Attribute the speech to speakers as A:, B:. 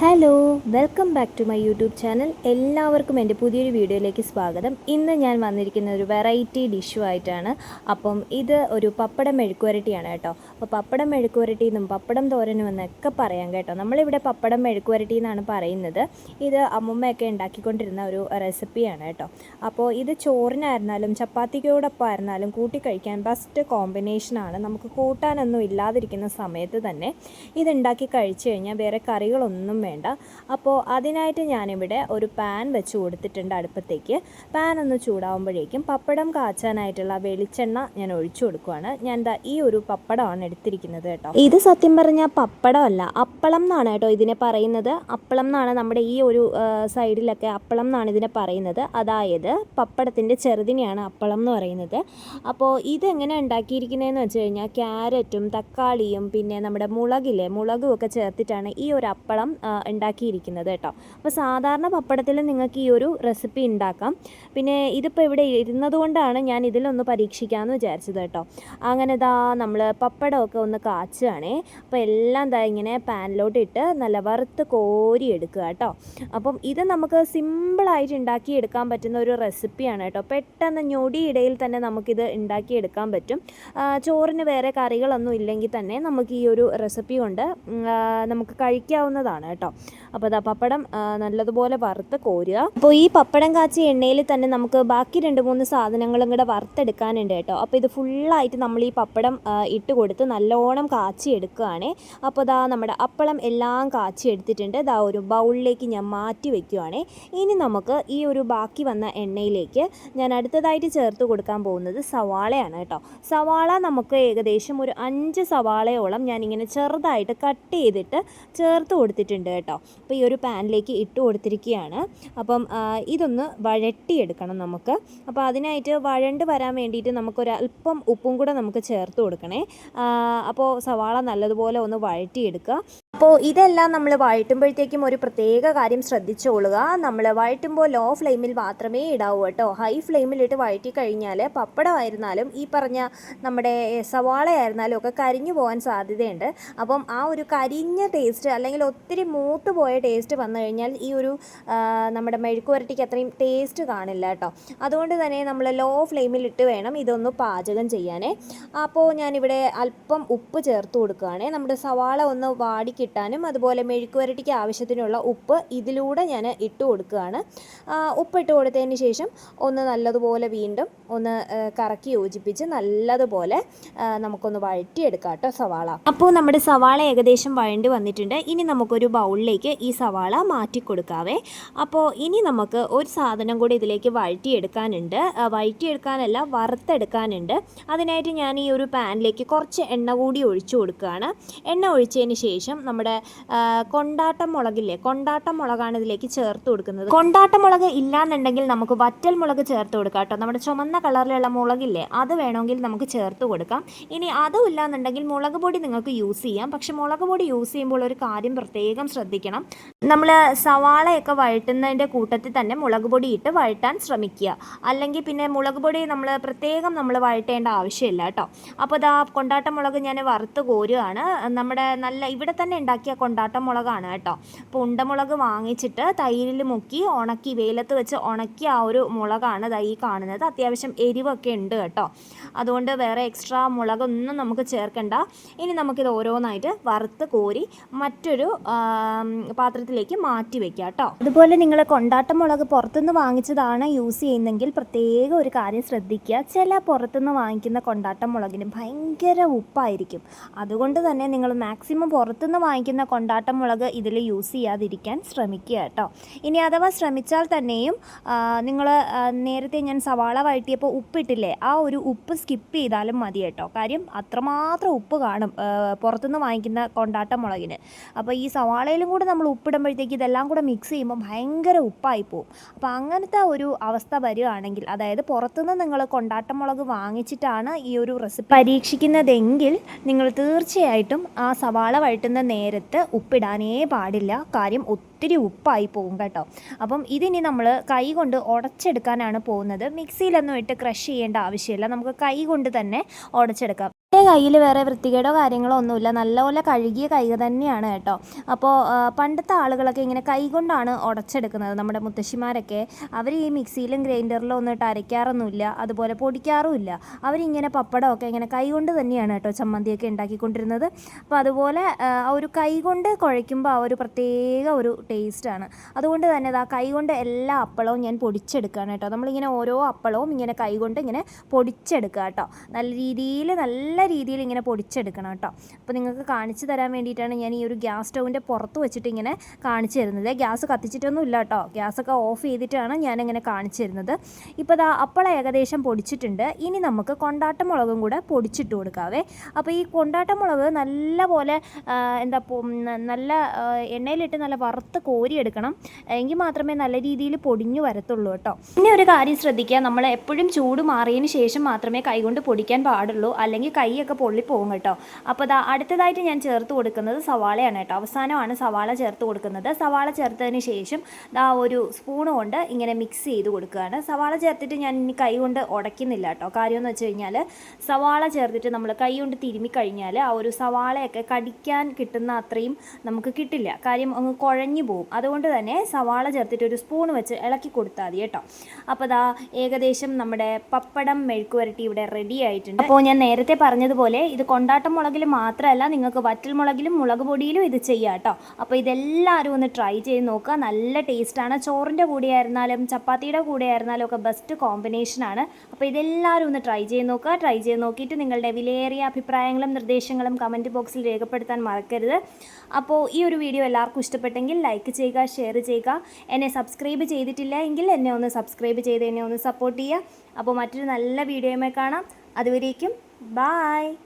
A: Hello welcome back to my YouTube channel എല്ലാവർക്കും എന്റെ പുതിയൊരു വീഡിയോയിലേക്ക് സ്വാഗതം. ഇന്ന് ഞാൻ വന്നിരിക്കുന്ന ഒരു വെറൈറ്റി ഡിഷു ആയിട്ടാണ്. അപ്പം ഇത് ഒരു പപ്പടം മെഴുക്കുവരട്ടിയാണ് കേട്ടോ. അപ്പോൾ പപ്പടം മെഴുക്കുവരട്ടി എന്നും പപ്പടം തോരനും എന്നൊക്കെ പറയാം കേട്ടോ. നമ്മളിവിടെ പപ്പടം മെഴുക്കുവരട്ടി എന്നാണ് പറയുന്നത്. ഇത് അമ്മുമ്മയൊക്കെ ഉണ്ടാക്കിക്കൊണ്ടിരുന്ന ഒരു റെസിപ്പിയാണ് കേട്ടോ. അപ്പോൾ ഇത് ചോറിനായിരുന്നാലും ചപ്പാത്തിക്കോടൊപ്പം ആയിരുന്നാലും കൂട്ടി കഴിക്കാൻ ബെസ്റ്റ് കോമ്പിനേഷനാണ് നമുക്ക് കൂട്ടാനൊന്നും ഇല്ലാതിരിക്കുന്ന സമയത്ത് തന്നെ ഇതുണ്ടാക്കി കഴിച്ചു കഴിഞ്ഞാൽ വേറെ കറികളൊന്നും വേണ്ട. അപ്പോൾ അതിനായിട്ട് ഞാനിവിടെ ഒരു പാൻ വെച്ച് കൊടുത്തിട്ടുണ്ട് അടുപ്പത്തേക്ക്. പാൻ ഒന്ന് ചൂടാവുമ്പോഴേക്കും പപ്പടം കാച്ചാനായിട്ടുള്ള വെളിച്ചെണ്ണ ഞാൻ ഒഴിച്ചു കൊടുക്കുവാണ്. ഞാൻ ദാ ഈ ഒരു പപ്പടമാണ് എടുത്തിരിക്കുന്നത് കേട്ടോ. ഇത് സത്യം പറഞ്ഞാൽ പപ്പടമല്ല അപ്പളം എന്നാണ് കേട്ടോ ഇതിനെ പറയുന്നത്. അപ്പളം എന്നാണ് നമ്മുടെ ഈ ഒരു സൈഡിലൊക്കെ അപ്പളം എന്നാണ് ഇതിനെ പറയുന്നത്. അതായത് പപ്പടത്തിന്റെ ചെറുതിനെയാണ് അപ്പളം എന്ന് പറയുന്നത്. അപ്പോൾ ഇതെങ്ങനെ ഉണ്ടാക്കിയിരിക്കുന്നതെന്ന് വെച്ച് കഴിഞ്ഞാൽ ക്യാരറ്റും തക്കാളിയും പിന്നെ നമ്മുടെ മുളകില്ലേ മുളകും ഒക്കെ ചേർത്തിട്ടാണ് ഈ ഒരു അപ്പളം ഉണ്ടാക്കിയിരിക്കുന്നത് കേട്ടോ. അപ്പോൾ സാധാരണ പപ്പടത്തിൽ നിങ്ങൾക്ക് ഈ ഒരു റെസിപ്പി ഉണ്ടാക്കാം. പിന്നെ ഇതിപ്പോൾ ഇവിടെ ഇരുന്നത് കൊണ്ടാണ് ഞാൻ ഇതിലൊന്ന് പരീക്ഷിക്കാമെന്ന് വിചാരിച്ചത് കേട്ടോ. അങ്ങനെ ദാ നമ്മൾ പപ്പടമൊക്കെ ഒന്ന് കാച്ചുകയാണേ അപ്പോൾ എല്ലാം ദാ ഇങ്ങനെ പാനിലോട്ട് ഇട്ട് നല്ല വറുത്ത് കോരി എടുക്കുക കേട്ടോ. അപ്പം ഇത് നമുക്ക് സിമ്പിളായിട്ട് ഉണ്ടാക്കിയെടുക്കാൻ പറ്റുന്ന ഒരു റെസിപ്പിയാണ് കേട്ടോ. പെട്ടെന്ന് ഞൊടിയിടയിൽ തന്നെ നമുക്കിത് ഉണ്ടാക്കിയെടുക്കാൻ പറ്റും. ചോറിന് വേറെ കറികളൊന്നും ഇല്ലെങ്കിൽ തന്നെ നമുക്ക് ഈ ഒരു റെസിപ്പി കൊണ്ട് നമുക്ക് കഴിക്കാവുന്നതാണ് കേട്ടോ. അപ്പോൾ അതാ പപ്പടം നല്ലതുപോലെ വറുത്ത് കോരുക. അപ്പോൾ ഈ പപ്പടം കാച്ചി എണ്ണയിൽ തന്നെ നമുക്ക് ബാക്കി രണ്ട് മൂന്ന് സാധനങ്ങളും കൂടെ വറുത്തെടുക്കാനുണ്ട് കേട്ടോ. അപ്പോൾ ഇത് ഫുള്ളായിട്ട് നമ്മൾ ഈ പപ്പടം ഇട്ട് കൊടുത്ത് നല്ലോണം കാച്ചി എടുക്കുകയാണേ അപ്പോൾ ദാ നമ്മുടെ അപ്പളം എല്ലാം കാച്ചി എടുത്തിട്ടുണ്ട്. ദാ ഒരു ബൗളിലേക്ക് ഞാൻ മാറ്റി വെക്കുവാണേ. ഇനി നമുക്ക് ഈ ഒരു ബാക്കി വന്ന എണ്ണയിലേക്ക് ഞാൻ അടുത്തതായിട്ട് ചേർത്ത് കൊടുക്കാൻ പോകുന്നത് സവാളയാണ് കേട്ടോ. സവാള നമുക്ക് ഏകദേശം ഒരു അഞ്ച് സവാളയോളം ഞാനിങ്ങനെ ചെറുതായിട്ട് കട്ട് ചെയ്തിട്ട് ചേർത്ത് കൊടുത്തിട്ടുണ്ട് കേട്ടോ. അപ്പോൾ ഈ ഒരു പാനിലേക്ക് ഇട്ട് കൊടുത്തിരിക്കുകയാണ്. അപ്പം ഇതൊന്ന് വഴട്ടിയെടുക്കണം നമുക്ക്. അപ്പോൾ അതിനായിട്ട് വഴണ്ട് വരാൻ വേണ്ടിയിട്ട് നമുക്കൊരു അല്പം ഉപ്പും കൂടെ നമുക്ക് ചേർത്ത് കൊടുക്കണേ. അപ്പോൾ സവാള നല്ലതുപോലെ ഒന്ന് വഴറ്റിയെടുക്കുക. അപ്പോൾ ഇതെല്ലാം നമ്മൾ വഴറ്റുമ്പോഴത്തേക്കും ഒരു പ്രത്യേക കാര്യം ശ്രദ്ധിച്ചോളുക. നമ്മൾ വഴറ്റുമ്പോൾ ലോ ഫ്ലെയിമിൽ മാത്രമേ ഇടാവൂ കേട്ടോ. ഹൈ ഫ്ലെയിമിലിട്ട് വഴറ്റി കഴിഞ്ഞാൽ പപ്പടമായിരുന്നാലും ഈ പറഞ്ഞ നമ്മുടെ സവാള ആയിരുന്നാലും ഒക്കെ കരിഞ്ഞു പോകാൻ സാധ്യതയുണ്ട്. അപ്പം ആ ഒരു കരിഞ്ഞ ടേസ്റ്റ് അല്ലെങ്കിൽ ഒത്തിരി മൂത്ത് പോയ ടേസ്റ്റ് വന്നു കഴിഞ്ഞാൽ ഈ ഒരു നമ്മുടെ മെഴുക്ക് പുരട്ടിക്ക് അത്രയും ടേസ്റ്റ് കാണില്ല കേട്ടോ. അതുകൊണ്ട് തന്നെ നമ്മൾ ലോ ഫ്ലെയിമിലിട്ട് വേണം ഇതൊന്ന് പാചകം ചെയ്യാനേ. അപ്പോൾ ഞാനിവിടെ അല്പം ഉപ്പ് ചേർത്ത് കൊടുക്കുകയാണേ. നമ്മുടെ സവാള ഒന്ന് വാടി കിട്ടാനും അതുപോലെ മെഴുക്ക് വരട്ടിക്ക് ആവശ്യത്തിനുള്ള ഉപ്പ് ഇതിലൂടെ ഞാൻ ഇട്ട് കൊടുക്കുകയാണ്. ഉപ്പ് ഇട്ട് കൊടുത്തതിന് ശേഷം ഒന്ന് നല്ലതുപോലെ വീണ്ടും ഒന്ന് കറക്കി യോജിപ്പിച്ച് നല്ലതുപോലെ നമുക്കൊന്ന് വഴറ്റിയെടുക്കാം കേട്ടോ സവാള. അപ്പോൾ നമ്മുടെ സവാള ഏകദേശം വഴണ്ടി വന്നിട്ടുണ്ട്. ഇനി നമുക്കൊരു ബൗളിലേക്ക് ഈ സവാള മാറ്റി കൊടുക്കാവേ. അപ്പോൾ ഇനി നമുക്ക് ഒരു സാധനം കൂടി ഇതിലേക്ക് വഴറ്റിയെടുക്കാനുണ്ട്. വഴറ്റിയെടുക്കാനല്ല വറുത്തെടുക്കാനുണ്ട്. അതിനായിട്ട് ഞാൻ ഈ ഒരു പാനിലേക്ക് കുറച്ച് എണ്ണ കൂടി ഒഴിച്ചു കൊടുക്കുകയാണ്. എണ്ണ ഒഴിച്ചതിന് ശേഷം നമ്മുടെ കൊണ്ടാട്ട മുളകില്ലേ? കൊണ്ടാട്ടം മുളകാണ് ഇതിലേക്ക് ചേർത്ത് കൊടുക്കുന്നത്. കൊണ്ടാട്ട മുളക് ഇല്ലാന്നുണ്ടെങ്കിൽ നമുക്ക് വറ്റൽ മുളക് ചേർത്ത് കൊടുക്കാം കേട്ടോ. നമ്മുടെ ചുമന്ന കളറിലുള്ള മുളകില്ലേ അത് വേണമെങ്കിൽ നമുക്ക് ചേർത്ത് കൊടുക്കാം. ഇനി അതും ഇല്ലാന്നുണ്ടെങ്കിൽ മുളക് പൊടി നിങ്ങൾക്ക് യൂസ് ചെയ്യാം. പക്ഷെ മുളക് പൊടി യൂസ് ചെയ്യുമ്പോൾ ഒരു കാര്യം പ്രത്യേകം ശ്രദ്ധിക്കണം. നമ്മൾ സവാളയൊക്കെ വഴറ്റുന്നതിന്റെ കൂട്ടത്തിൽ തന്നെ മുളക് പൊടി ഇട്ട് വഴറ്റാൻ ശ്രമിക്കുക. അല്ലെങ്കിൽ പിന്നെ മുളക് പൊടി നമ്മൾ പ്രത്യേകം നമ്മൾ വഴറ്റേണ്ട ആവശ്യമില്ല കേട്ടോ. അപ്പോൾ ഇതാ കൊണ്ടാട്ട മുളക് ഞാൻ വറുത്ത് കോരുകയാണ് നമ്മുടെ നല്ല ഇവിടെ തന്നെ ഉണ്ടാക്കിയ കൊണ്ടാട്ട മുളകാണ് കേട്ടോ. അപ്പോൾ ഉണ്ടമുളക് വാങ്ങിച്ചിട്ട് തൈരിൽ മുക്കി ഉണക്കി വെയിലത്ത് വെച്ച് ഉണക്കി ആ ഒരു മുളകാണ് തൈ കാണുന്നത്. അത്യാവശ്യം എരിവൊക്കെ ഉണ്ട് കേട്ടോ. അതുകൊണ്ട് വേറെ എക്സ്ട്രാ മുളകൊന്നും നമുക്ക് ചേർക്കണ്ട. ഇനി നമുക്കിത് ഓരോന്നായിട്ട് വറുത്ത് കോരി മറ്റൊരു പാത്രത്തിലേക്ക് മാറ്റി വെക്കാം കേട്ടോ. അതുപോലെ നിങ്ങൾ കൊണ്ടാട്ട മുളക് പുറത്തുനിന്ന് വാങ്ങിച്ചതാണ് യൂസ് ചെയ്യുന്നതെങ്കിൽ പ്രത്യേക ഒരു കാര്യം ശ്രദ്ധിക്കുക. ചില പുറത്തുനിന്ന് വാങ്ങിക്കുന്ന കൊണ്ടാട്ട മുളകിന് ഭയങ്കര ഉപ്പായിരിക്കും. അതുകൊണ്ട് തന്നെ നിങ്ങൾ മാക്സിമം പുറത്തുനിന്ന് വാങ്ങിക്കുന്ന കൊണ്ടാട്ട മുളക് ഇതിൽ യൂസ് ചെയ്യാതിരിക്കാൻ ശ്രമിക്കുക കേട്ടോ. ഇനി അഥവാ ശ്രമിച്ചാൽ തന്നെയും നിങ്ങൾ നേരത്തെ ഞാൻ സവാള വഴറ്റിയപ്പോൾ ഉപ്പിട്ടില്ലേ ആ ഒരു ഉപ്പ് സ്കിപ്പ് ചെയ്താലും മതി കേട്ടോ. കാര്യം അത്രമാത്രം ഉപ്പ് കാണും പുറത്തുനിന്ന് വാങ്ങിക്കുന്ന കൊണ്ടാട്ട മുളകിന്. അപ്പോൾ ഈ സവാളയിലും കൂടെ നമ്മൾ ഉപ്പിടുമ്പോഴത്തേക്ക് ഇതെല്ലാം കൂടെ മിക്സ് ചെയ്യുമ്പോൾ ഭയങ്കര ഉപ്പായി പോകും അപ്പോൾ അങ്ങനത്തെ ഒരു അവസ്ഥ വരികയാണെങ്കിൽ അതായത് പുറത്തുനിന്ന് നിങ്ങൾ കൊണ്ടാട്ട മുളക് വാങ്ങിച്ചിട്ടാണ് ഈ ഒരു റെസിപ്പി പരീക്ഷിക്കുന്നതെങ്കിൽ നിങ്ങൾ തീർച്ചയായിട്ടും ആ സവാള വഴറ്റുന്ന നേരത്ത് ഉപ്പിടാനേ പാടില്ല. കാര്യം ഒത്തിരി ഉപ്പായി പോകും കേട്ടോ. അപ്പം ഇതിനി നമ്മൾ കൈ കൊണ്ട് ഉടച്ചെടുക്കാനാണ് പോകുന്നത്. മിക്സിയിലൊന്നും ഇട്ട് ക്രഷ് ചെയ്യേണ്ട ആവശ്യമില്ല. നമുക്ക് കൈ കൊണ്ട് തന്നെ ഉടച്ചെടുക്കാം. കയ്യിൽ വേറെ വൃത്തികേടോ കാര്യങ്ങളോ ഒന്നുമില്ല. നല്ലപോലെ കഴുകിയ കൈ തന്നെയാണ് കേട്ടോ. അപ്പോൾ പണ്ടത്തെ ആളുകളൊക്കെ ഇങ്ങനെ കൈ കൊണ്ടാണ് ഉടച്ചെടുക്കുന്നത്. നമ്മുടെ മുത്തശ്ശിമാരൊക്കെ അവർ ഈ മിക്സിയിലും ഗ്രൈൻഡറിലും ഒന്നും ഇട്ട് അരയ്ക്കാറൊന്നുമില്ല. അതുപോലെ പൊടിക്കാറുമില്ല. അവരിങ്ങനെ പപ്പടമൊക്കെ ഇങ്ങനെ കൈ കൊണ്ട് തന്നെയാണ് കേട്ടോ ചമ്മന്തിയൊക്കെ ഉണ്ടാക്കിക്കൊണ്ടിരുന്നത്. അപ്പോൾ അതുപോലെ ആ ഒരു കൈ കൊണ്ട് കുഴയ്ക്കുമ്പോൾ ആ ഒരു പ്രത്യേക ഒരു ടേസ്റ്റാണ് അതുകൊണ്ട് തന്നെ ആ കൈ കൊണ്ട് എല്ലാ അപ്പളവും ഞാൻ പൊടിച്ചെടുക്കുകയാണ് കേട്ടോ. നമ്മളിങ്ങനെ ഓരോ അപ്പളവും ഇങ്ങനെ കൈ കൊണ്ട് ഇങ്ങനെ പൊടിച്ചെടുക്കുക കേട്ടോ. നല്ല രീതിയിൽ നല്ല രീതിയിൽ ഇങ്ങനെ പൊടിച്ചെടുക്കണം കേട്ടോ. അപ്പോൾ നിങ്ങൾക്ക് കാണിച്ചു തരാൻ വേണ്ടിയിട്ടാണ് ഞാൻ ഈ ഒരു ഗ്യാസ് സ്റ്റൗവിന്റെ പുറത്ത് വെച്ചിട്ട് ഇങ്ങനെ കാണിച്ചു തരുന്നത്. ഗ്യാസ് കത്തിച്ചിട്ടൊന്നും ഇല്ല കേട്ടോ. ഗ്യാസൊക്കെ ഓഫ് ചെയ്തിട്ടാണ് ഞാനിങ്ങനെ കാണിച്ചു തരുന്നത്. ഇപ്പോൾ ദാ അപ്പോൾ ഏകദേശം പൊടിച്ചിട്ടുണ്ട്. ഇനി നമുക്ക് കൊണ്ടാട്ട മുളകും കൂടെ പൊടിച്ചിട്ട് കൊടുക്കാവേ. അപ്പോൾ ഈ കൊണ്ടാട്ട മുളക് നല്ല പോലെ എന്താ നല്ല എണ്ണയിലിട്ട് നല്ല വറുത്ത് കോരിയെടുക്കണം. എങ്കിൽ മാത്രമേ നല്ല രീതിയിൽ പൊടിഞ്ഞു വരത്തുള്ളൂ കേട്ടോ. പിന്നെ ഒരു കാര്യം ശ്രദ്ധിക്കുക. നമ്മൾ എപ്പോഴും ചൂട് മാറിയതിന് ശേഷം മാത്രമേ കൈകൊണ്ട് പൊടിക്കാൻ പാടുള്ളൂ. അല്ലെങ്കിൽ കൈയൊക്കെ പൊള്ളിപ്പോകും കേട്ടോ. അപ്പോൾ ദാ അടുത്തതായിട്ട് ഞാൻ ചേർത്ത് കൊടുക്കുന്നത് സവാളയാണ് കേട്ടോ. അവസാനമാണ് സവാള ചേർത്ത് കൊടുക്കുന്നത്. സവാള ചേർത്തതിന് ശേഷം ദാ ഒരു സ്പൂൺ കൊണ്ട് ഇങ്ങനെ മിക്സ് ചെയ്ത് കൊടുക്കുകയാണ്. സവാള ചേർത്തിട്ട് ഞാൻ ഇനി കൈ കൊണ്ട് ഉടയ്ക്കുന്നില്ല കേട്ടോ. കാര്യം എന്ന് വെച്ച് കഴിഞ്ഞാൽ സവാള ചേർത്തിട്ട് നമ്മൾ കൈ കൊണ്ട് തിരുമി കഴിഞ്ഞാൽ ആ ഒരു സവാളയൊക്കെ കടിക്കാൻ കിട്ടുന്ന അത്രയും നമുക്ക് കിട്ടില്ല. കാര്യം അങ്ങ് കുഴഞ്ഞു പോകും അതുകൊണ്ട് തന്നെ സവാള ചേർത്തിട്ട് ഒരു സ്പൂൺ വെച്ച് ഇളക്കി കൊടുത്താൽ മതി കേട്ടോ. അപ്പോൾ ദാ ഏകദേശം നമ്മുടെ പപ്പടം മെഴുക്ക് വരട്ടി ഇവിടെ റെഡി ആയിട്ടുണ്ട്. അപ്പോൾ ഞാൻ നേരത്തെ പറഞ്ഞതുപോലെ ഇത് കൊണ്ടാട്ടം മുളകിൽ മാത്രമല്ല നിങ്ങൾക്ക് വറ്റൽ മുളകിലും മുളക് പൊടിയിലും ഇത് ചെയ്യാം കേട്ടോ. അപ്പോൾ ഇതെല്ലാവരും ഒന്ന് ട്രൈ ചെയ്ത് നോക്കുക. നല്ല ടേസ്റ്റാണ് ചോറിന്റെ കൂടെ ആയിരുന്നാലും ചപ്പാത്തിയുടെ കൂടെ ആയിരുന്നാലും ഒക്കെ ബെസ്റ്റ് കോമ്പിനേഷനാണ് അപ്പോൾ ഇതെല്ലാവരും ഒന്ന് ട്രൈ ചെയ്ത് നോക്കുക. ട്രൈ ചെയ്ത് നോക്കിയിട്ട് നിങ്ങളുടെ വിലയേറിയ അഭിപ്രായങ്ങളും നിർദ്ദേശങ്ങളും കമന്റ് ബോക്സിൽ രേഖപ്പെടുത്താൻ മറക്കരുത്. അപ്പോൾ ഈ ഒരു വീഡിയോ എല്ലാവർക്കും ഇഷ്ടപ്പെട്ടെങ്കിൽ ലൈക്ക് ചെയ്യുക ഷെയർ ചെയ്യുക. എന്നെ സബ്സ്ക്രൈബ് ചെയ്തിട്ടില്ല എങ്കിൽ എന്നെ ഒന്ന് സബ്സ്ക്രൈബ് ചെയ്ത് എന്നെ ഒന്ന് സപ്പോർട്ട് ചെയ്യുക. അപ്പോൾ മറ്റൊരു നല്ല വീഡിയോയുമായി കാണാം. അതുവരേക്കും Bye.